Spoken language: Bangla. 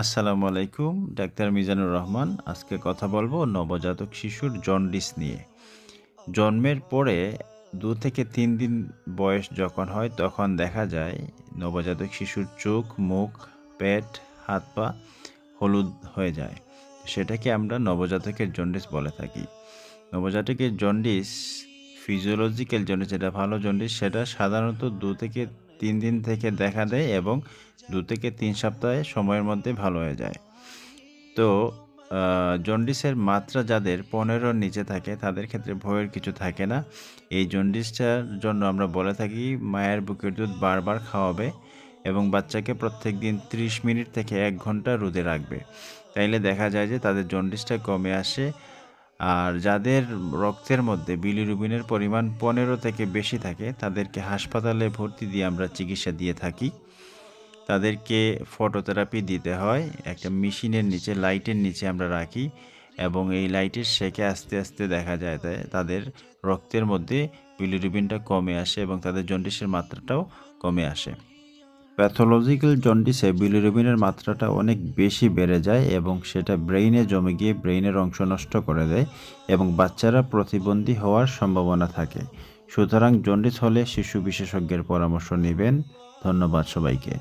আসসালামু আলাইকুম, ডাক্তার মিজানুর রহমান। আজকে কথা বলব নবজাতক শিশুর জন্ডিস নিয়ে। জন্মের পরে দু থেকে তিন দিন বয়স যখন হয়, তখন দেখা যায় নবজাতক শিশুর চোখ, মুখ, পেট, হাত পা হলুদ হয়ে যায়। সেটাকে আমরা নবজাতকের জন্ডিস বলে থাকি। নবজাতকের জন্ডিস ফিজিওলজিক্যাল জন্ডিস, যেটা ভালো জন্ডিস, সেটা সাধারণত দু থেকে তিন দিন থেকে দেখা দেয় এবং দু থেকে তিন সপ্তাহে সময়ের মধ্যে ভালো হয়ে যায়। তো জন্ডিসের মাত্রা যাদের পনেরোর নিচে থাকে, তাদের ক্ষেত্রে ভয়ের কিছু থাকে না। এই জন্ডিসটার জন্য আমরা বলে থাকি, মায়ের বুকের দুধ বারবার খাওয়াবে এবং বাচ্চাকে প্রত্যেক দিন ত্রিশ মিনিট থেকে এক ঘণ্টা রোদে রাখবে। তাইলে দেখা যায় যে তাদের জন্ডিসটা কমে আসে আর যাদের রক্তের মধ্যে বিলিরুবিনের পরিমাণ পনেরো থেকে বেশি থাকে, তাদেরকে হাসপাতালে ভর্তি দিয়ে আমরা চিকিৎসা দিয়ে থাকি। তাদেরকে ফটোথেরাপি দিতে হয়, একটা মেশিনের নিচে, লাইটের নিচে আমরা রাখি এবং এই লাইটের শেখে আস্তে আস্তে দেখা যায় তাদের রক্তের মধ্যে বিলিরুবিনটা কমে আসে এবং তাদের জন্ডিসের মাত্রাটাও কমে আসে। প্যাথোলজিক্যাল জন্ডিসে বিলিরুবিনের মাত্রাটা অনেক বেশি বেড়ে যায় এবং সেটা ব্রেইনে জমে গিয়ে ব্রেইনের অংশ নষ্ট করে দেয় এবং বাচ্চারা প্রতিবন্ধী হওয়ার সম্ভাবনা থাকে। সুতরাং জন্ডিস হলে শিশু বিশেষজ্ঞের পরামর্শ নেবেন। ধন্যবাদ সবাইকে।